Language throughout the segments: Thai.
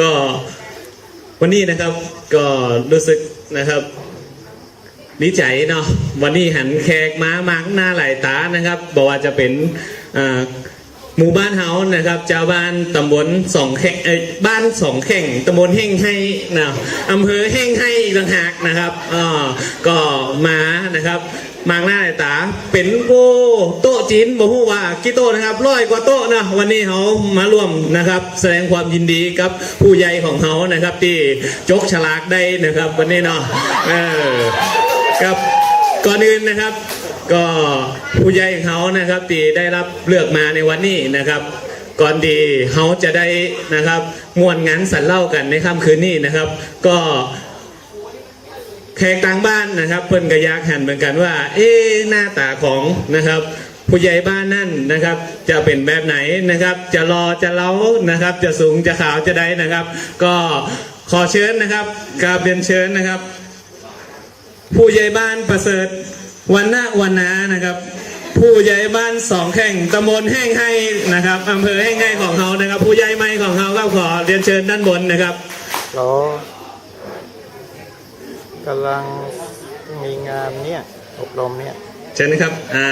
ก็วันนี้นะครับก็รู้สึกนะครับดีใจเนาะวันนี้หันแขกมามากหน้าหลายตานะครับบอกว่าจะเป็นหมู่บ้านเฮานะครับเจ้าบ้านตำบลสองแข่งเอ้บ้านสองแข่งตำบลแห่งให้นะอำเภอแห่งให้ต่างหากนะครับอ่าก็มานะครับ มากหน้าหลยตา เป็นโอ้โต๊ะจีนบอกว่ากี่โต๊ะนะครับร้อยกว่าโต๊ะนะวันนี้เขามาร่วมนะครับ แสดงความยินดีกับผู้ใหญ่ของเขานะครับ ที่จกฉลากได้นะครับ วันนี้เนาะเออครับก่อนอื่นนะครับ ก็ผู้ใหญ่ของเขานะครับที่ได้รับเลือกมาในวันนี้นะครับก่อนดีเขาจะได้นะครับมวนงานสันเล่ากันในค่ำคืนนี้นะครับ ก็ แขกต่างบ้านนะครับ เพิ่นกระยากหันเหมือนกันว่า เอ๊หน้าตาของนะครับ ผู้ใหญ่บ้านนั่นนะครับ จะเป็นแบบไหนนะครับ จะรอจะเล้านะครับ จะสูงจะขาวจะได้นะครับ ก็ขอเชิญนะครับกราบเรียนเชิญนะครับ ผู้ใหญ่บ้านประเสริฐวันนาวันนานะครับ ผู้ใหญ่บ้านสองแข่งตำบลแห้งให้นะครับอำเภอแห้งให้ของเขานะครับ ผู้ใหญ่ไม่ของเขาก็ขอเรียนเชิญด้านบนนะครับเรา กำลังมีงานเนี่ยอบรมเนี่ยเชิญนะครับ อ่า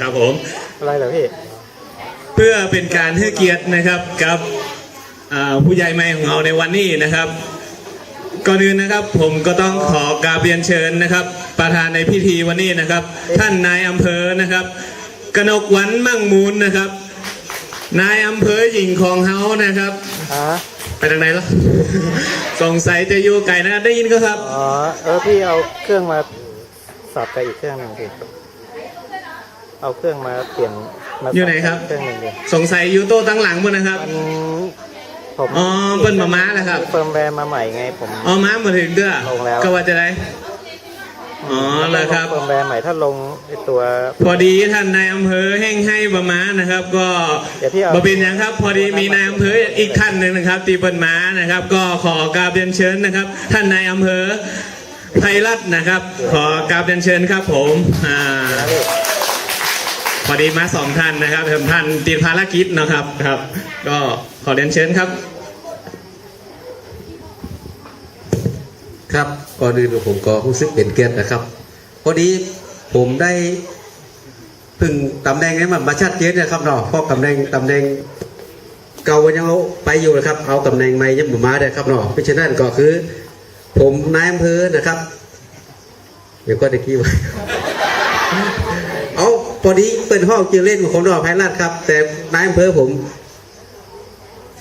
ครับผม อะไรเหรอพี่ เพื่อเป็นการให้เกียรตินะครับกับอ่าผู้ใหญ่ไม่ของเราในวันนี้นะครับ ก่อนอื่นนะครับผมก็ต้องขอกราบเรียนเชิญนะครับ ประธานในพิธีวันนี้นะครับ ท่านนายอำเภอนะครับ กนกวันมั่งมูลนะครับ นายอำเภอหญิงของเฮานะครับอ๋อไป ทางไหนล่ะสงสัยจะอยู่ไกลนะครับได้ยินก็ครับ อ๋อ เออพี่เอาเครื่องมาสับกับอีกเครื่องหนึ่งพี่เอาเครื่องมาเปลี่ยนมาอยู่ไหนครับ เครื่องหนึ่งดิสงสัยอยู่โต๊ะตั้งหลังบนนะครับ มันผมอ๋อเปิ้นมาม้าแล้วครับ เฟิร์มแวร์มาใหม่ไงผม เอาม้ามาถึงเด้อลงแล้ว ก็ว่าจะได้ อ๋อเลยครับ เฟิร์มแวร์ใหม่ถ้าลงไอตัว พอดีท่านนายอำเภอแห้งให้ประมาณนะครับ ก็เดี๋ยวพี่เอา บเป็นอย่างครับ พอดีมีนายอำเภออีกท่านหนึ่งนะครับ ตีเปินมานะครับ ก็ขอกราบเรียนเชิญนะครับ ท่านนายอำเภอไพรัตน์นะครับ ขอกราบเรียนเชิญครับผมอ่าพอดีมาสองท่านนะครับท่านติดภารกิจนะครับครับ ก็ขอเรียนเชิญครับ ครับก่อนอื่นผมก็รู้สึกเป็นเกียรตินะครับพอดีผมได้พึ่งตำแหน่งนี้มันมาชัดเจนนะครับเนาะเพราะตำแหน่งตำแหน่งเก่ายังเอาไปอยู่นะครับ เอาตำแหน่งใหม่ยังบ่มาได้ครับเนาะเพราะฉะนั้นก็คือ ผมนายอำเภอนะครับเดี๋ยวก็ได้กี้ไว้เอาพอดีเป็นห้องเกี่ยวเล่นของดอกไพรัตครับ แต่นายอำเภอผม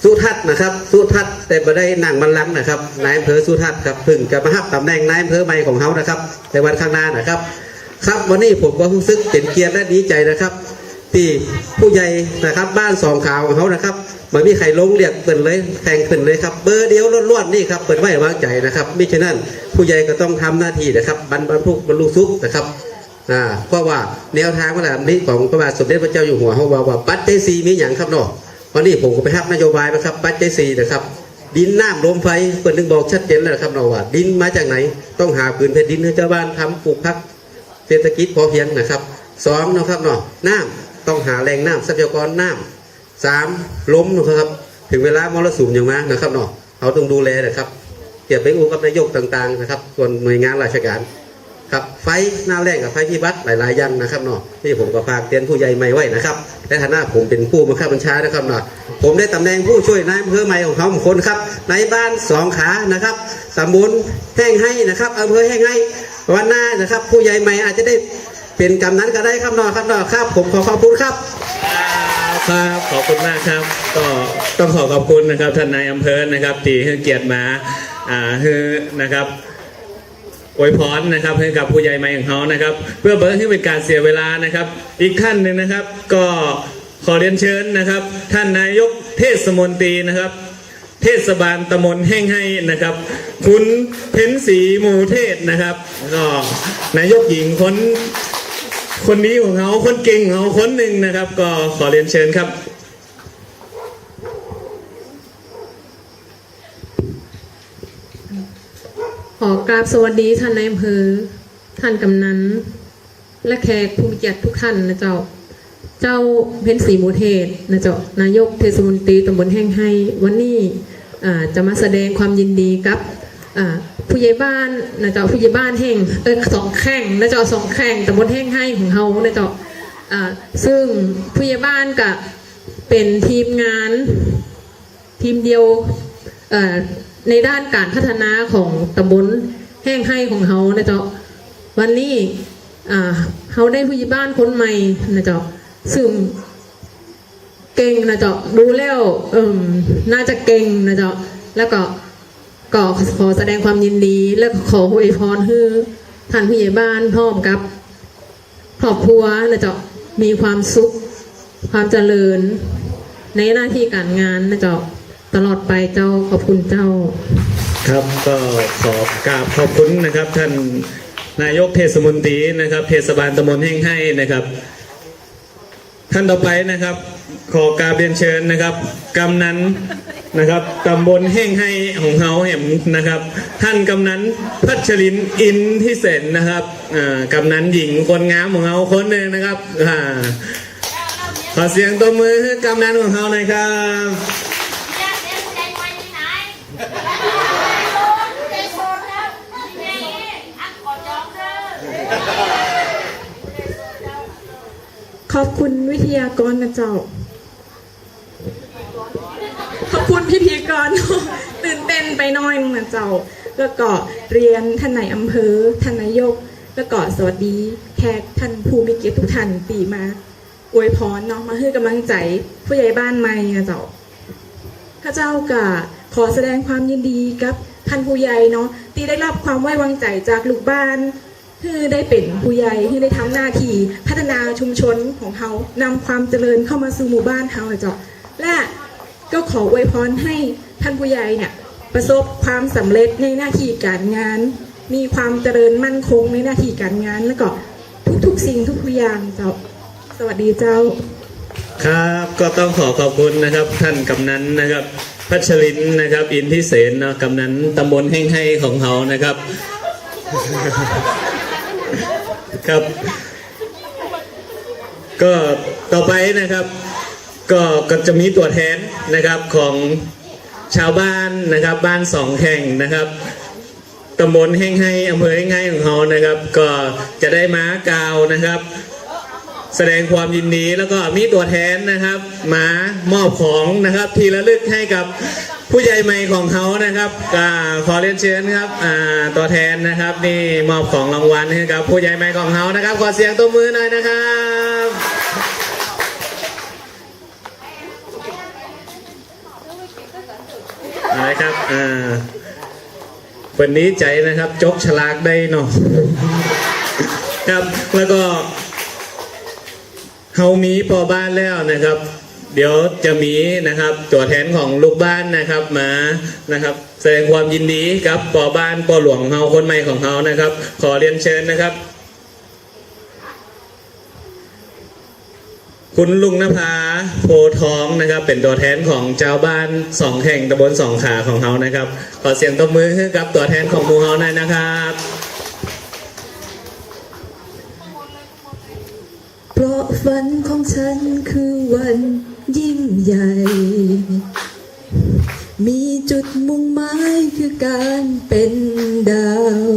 สุทัศน์นะครับ สุทัศน์แต่ไม่ได้นั่งบัลลังก์นะครับนายอำเภอสุทัศน์ครับพึ่งจะมาฮับตำแหน่งนายอำเภอใหม่ของเขานะครับ ในวันข้างหน้านะครับ ครับวันนี้ผมก็รู้สึกเป็นเกียรติและดีใจนะครับ ที่ผู้ใหญ่นะครับบ้านสองขาวของเขานะครับไม่มีใครลงเรียกเปิดเลยแข่งเปิดเลยครับเบอร์เดียวล้วนๆนี่ครับเปิดไว้วางใจนะครับมิฉะนั้นผู้ใหญ่ก็ต้องทำหน้าที่นะครับบรรพทุกบรรลุสุขนะครับอ่าเพราะว่าแนวทางเวลานี้ของพระบาทสมเด็จพระเจ้าอยู่หัวเขาว่าว่าปัจจัยสีมีอย่างครับเนาะ วันนี้ผมก็ไปทับนโยบายนะครับปัจจัยสี่นะครับ ดินน้ำลมไฟเปิดนึงบอกชัดเจนแล้วนะครับเราว่า ดินมาจากไหน ต้องหาพื้นแผ่นดินให้ชาวบ้านทำปลูกพักเศรษฐกิจพอเพียงนะครับสองนะครับเนาะน้ำต้องหาแหล่งน้ำทรัพยากรน้ำสามลมนะครับ ถึงเวลามรสุมอย่างมากนะครับเนาะเขาต้องดูแลนะครับเกี่ยวไปอู้กับนายกต่างๆนะครับ ส่วนหน่วยงานราชการ ครับไฟหน้าแรกกับไฟพิบัติหลายๆอย่างนะครับเนาะที่ผมก็ฝากเตือนผู้ใหญ่ใหม่ไว้นะครับในฐานะผมเป็นผู้บังคับบัญชานะครับเนาะผมได้ตำแหน่งผู้ช่วยนายอำเภอใหม่ของเขาคนครับในบ้านสองขานะครับตำบลแห้งให้นะครับอำเภอแห้งให้วันหน้านะครับ ผู้ใหญ่ใหม่อาจจะได้เป็นกำนันก็ได้ครับเนาะครับเนาะครับ ผมขอขอบคุณครับครับขอบคุณมากครับ ก็ต้องขอขอบคุณนะครับท่านนายอำเภอนะครับ ที่ให้เกียรติมาอ่าคือนะครับ อวยพรนะครับให้กับผู้ใหญ่ใหม่ของเขานะครับ เพื่อเบิร์ให้เป็นการเสียเวลานะครับ อีกท่านหนึ่งนะครับ ก็ขอเรียนเชิญนะครับ ท่านนายกเทศมนตรีนะครับ เทศบาลตำบลแห้งให้นะครับ คุณเพ็ญศรีหมูเทศนะครับก็นายกหญิงคนคนนี้ของเขาคนเก่งของเขาคนหนึ่งนะครับ ก็ขอเรียนเชิญครับ อกราบสวัสดีท่านนายอำเภอ ท่านกำนัน และแขกผู้มีเกียรติทุกท่านนะเจ้า เจ้าเพ็ญศรีหมูเทศนะเจ้านายกเทศมนตรีตำบลแห้งให้ วันนี้จะมาแสดงความยินดีกับผู้ใหญ่บ้านนะเจ้าผู้ใหญ่บ้านแห่งเออสองแข่งนะเจ้าสองแข่งตำบลแห่งให้ของเฮานะเจ้าซึ่งผู้ใหญ่บ้านกับเป็นทีมงานทีมเดียว ในด้านการพัฒนาของตำบลแห่งให้ของเฮานะเจ้าวันนี้เฮาได้ผู้ใหญ่บ้านคนใหม่นะเจ้าซึ่งเก่งนะเจ้าดูแล้วเอิมน่าจะเก่งนะเจ้าแล้วก็ก็ขอแสดงความยินดี และขออวยพรให้ท่านผู้ใหญ่บ้านพร้อมกับครอบครัวนะเจ้ามีความสุขความเจริญในหน้าที่การงานนะเจ้า ตลอดไปเจ้าขอบคุณเจ้า ครับก็ขอกราบขอบคุณนะครับ ท่านนายกเทศมนตรีนะครับ เทศบาลตำบลแห่งให้นะครับ ท่านต่อไปนะครับ ขอกราบเรียนเชิญนะครับกำนันนะครับตำบลแห่งให้ของเฮาแห่มนะครับ ท่านกำนันพัชรินอินทิเศษนะครับอ่ากำนันหญิงคนงามของเฮาคนหนึ่งนะครับอขอเสียงตัวมือให้กำนันของเฮาหน่อยครับ ขอบคุณวิทยากรนะเจ้า ขอบคุณพิธีกร ตื่นเต้นไปหน้อยนะเจ้า แล้วก็เรียนท่านนายอำเภอ ท่านนายก แล้วก็สวัสดีแขกท่านผู้มีเกียรติทุกท่านปีมาอวยพรเนาะมาให้กำลังใจผู้ใหญ่บ้านใหม่นะเจ้าข้าเจ้าก็ขอแสดงความยินดีกับท่านผู้ใหญ่เนาะที่ได้รับความไว้วางใจจากลูกบ้าน ที่ได้เป็นผู้ใหญ่ที่ได้ทำหน้าที่พัฒนาชุมชนของเขานำความเจริญเข้ามาสู่หมู่บ้านเขาเจ้าและก็ขออวยพรให้ท่านผู้ใหญ่เนี่ยประสบความสำเร็จในหน้าที่การงาน มีความเจริญมั่นคงในหน้าที่การงาน แล้วก็ทุกๆสิ่งทุกๆอย่างเจ้าสวัสดีเจ้า ครับก็ต้องขอขอบคุณนะครับท่านกำนันนะครับพัชรินนะครับอินทิเสนเนาะกำนันตำบลแห่งให้ของเขานะครับ ครับ ก็ต่อไปนะครับ ก็ก็จะมีตัวแทนนะครับของชาวบ้านนะครับ บ้านสองแห่งนะครับตำบลแห่งให้อำเภอแห่งให้ของเขานะครับ ก็จะได้ม้ากาวนะครับ แสดงความยินดีแล้วก็มีตัวแทนนะครับ มามอบของนะครับ ทีละลึกให้กับผู้ใหญ่ใหม่ของเขานะครับอขอเรียนเชิญครับตัวแทนนะครับนี่มอบของรางวัลให้กับผู้ใหญ่ใหม่ของเขานะครับขอเสียงตัวมือหน่อยนะครับอะไรครับอ่าวันนี้ใจนะครับจกฉลากได้เนาะครับแล้วก็ เฮามีพอบ้านแล้วนะครับ เดี๋ยวจะมีนะครับตัวแทนของลูกบ้านนะครับมานะครับ แสดงความยินดีกับปอบ้านปอหลวงเฮาคนใหม่ของเฮานะครับ ขอเรียนเชิญนะครับ คุณลุงนภาโพธิ์ทองนะครับ เป็นตัวแทนของเจ้าบ้านสองแห่งตำบลสองขาของเฮานะครับ ขอเสียงตบมือให้กับตัวแทนของหมูเฮาหน่อยนะครับ เพราะฝันของฉันคือวันยิ่งใหญ่ มีจุดมุ่งหมายคือการเป็นดาว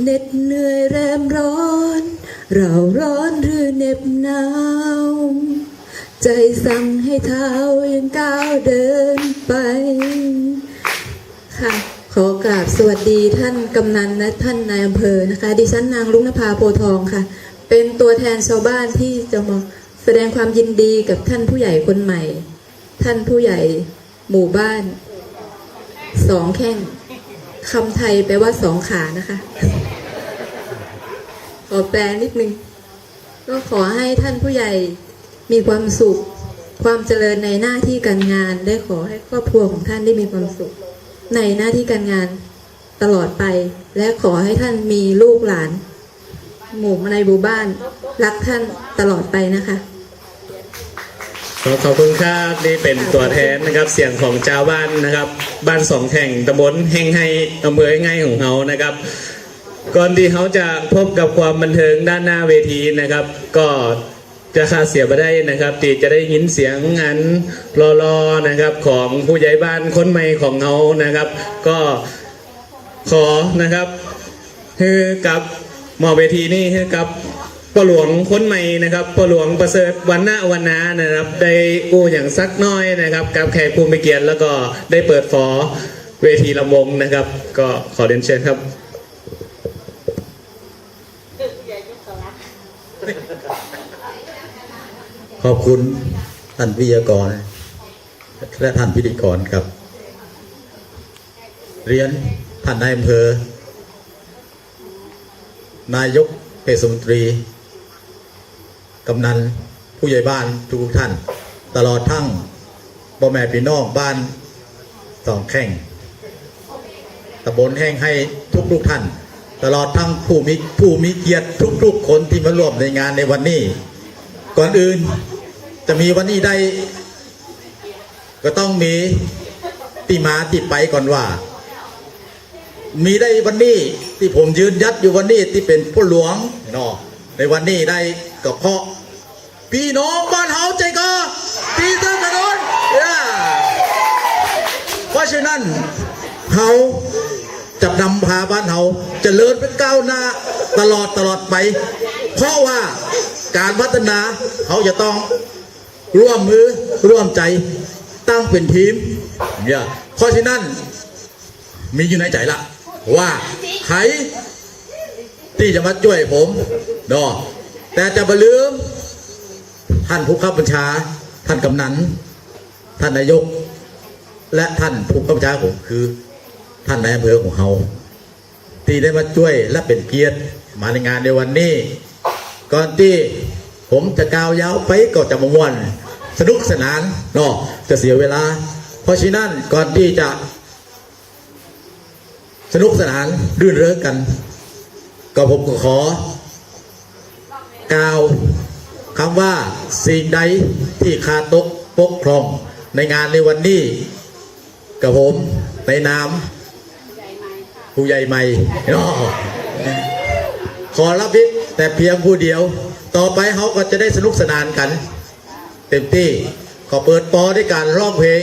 เหน็ดเหนื่อยแรมร้อน เราร้อนหรือเหน็บหนาว ใจสั่งให้เท้ายังก้าวเดินไปค่ะขอกราบสวัสดีท่านกำนันและท่านนายอำเภอนะคะ ดิฉันนางลุงนภาโพทองค่ะ เป็นตัวแทนชาวบ้านที่จะมาแสดงความยินดีกับท่านผู้ใหญ่คนใหม่ ท่านผู้ใหญ่หมู่บ้านสองแข้งคำไทยแปลว่าสองขานะคะ ขอแปลนิดนึง ก็ขอให้ท่านผู้ใหญ่มีความสุข ความเจริญในหน้าที่การงาน ได้ขอให้ครอบครัวของท่านได้มีความสุข ในหน้าที่การงานตลอดไป และขอให้ท่านมีลูกหลาน หมู่ในหมู่บ้าน รักท่านตลอดไปนะคะขอขอบคุณครับนี่เป็นตัวแทนนะครับเสียงของเจ้าบ้านนะครับ บ้านสองแห่งตำบลแห่งให้อำเภอแห่งให้ของเขานะครับ ก่อนที่เขาจะพบกับความบันเทิงด้านหน้าเวทีนะครับ ก็จะขาดเสียไปได้นะครับตีจะได้ยินเสียงงานรอๆนะครับของผู้ใหญ่บ้านคนใหม่ของเขานะครับ ก็ขอนะครับคือกับ มอเวทีนี่คือกับปหลวงคนใหม่นะครับปหลวงประเสริฐวันหน้าวันนานะครับ ได้อู้อย่างสักน้อยนะครับ กับแขกผู้มีเกียรติแล้วก็ได้เปิดฟอเวทีลำวงนะครับ ก็ขอเรียนเชิญครับขอบคุณท่านวิทยากร และท่านพิธีกรครับ เรียนท่านนายอำเภอ นายกเทศมนตรี กำนันผู้ใหญ่บ้านทุกท่าน ตลอดทั้งบ่แม่พี่น้องบ้านสองแข่งตำบลแห่งให้ทุกทุกท่าน ตลอดทั้งผู้มีผู้มีเกียรติทุก ๆ คนที่มาร่วมในงานในวันนี้ ก่อนอื่นจะมีวันนี้ได้ ก็ต้องมีที่มาที่ไปก่อนว่า มีได้วันนี้ที่ผมยืนยัดอยู่วันนี้ที่เป็นผู้หลวงเนาะในวันนี้ได้ก็เพราะพี่น้องบ้านเฮาใจก็ตีเติมถนนย่าเพราะฉะนั้นเฮาจะนำพาบ้านเฮาเจริญไปก้าวหน้าตลอดตลอดไป เพราะว่าการพัฒนาเขาจะต้องร่วมมือร่วมใจตั้งเป็นทีมเนี่ยเพราะฉะนั้นมีอยู่ในใจละ ว่าใครที่จะมาช่วยผมเนาะแต่จะมาลืม ท่านผู้ขับบัญชา ท่านกำนัน ท่านนายก และท่านผู้ขับบัญชาผมคือ ท่านนายอำเภอของเราที่ได้มาช่วยและเป็นเกียรติมาในงานในวันนี้ ก่อนที่ผมจะกาวยาวไปก็จะมวนสนุกสนานเนาะจะเสียเวลา เพราะฉะนั้นก่อนที่จะ สนุกสนานรื่นเริงกัน ก็ผมก็ขอกล่าวคำว่าสิ่งใดที่ขาดตกปกครองในงานในวันนี้ กับผมในนามผู้ใหญ่ใหม่เนาะขอรับพิษแต่เพียงผู้เดียว ต่อไปเขาก็จะได้สนุกสนานกัน เต็มที่ขอเปิดปอด้วยการร้องเพลง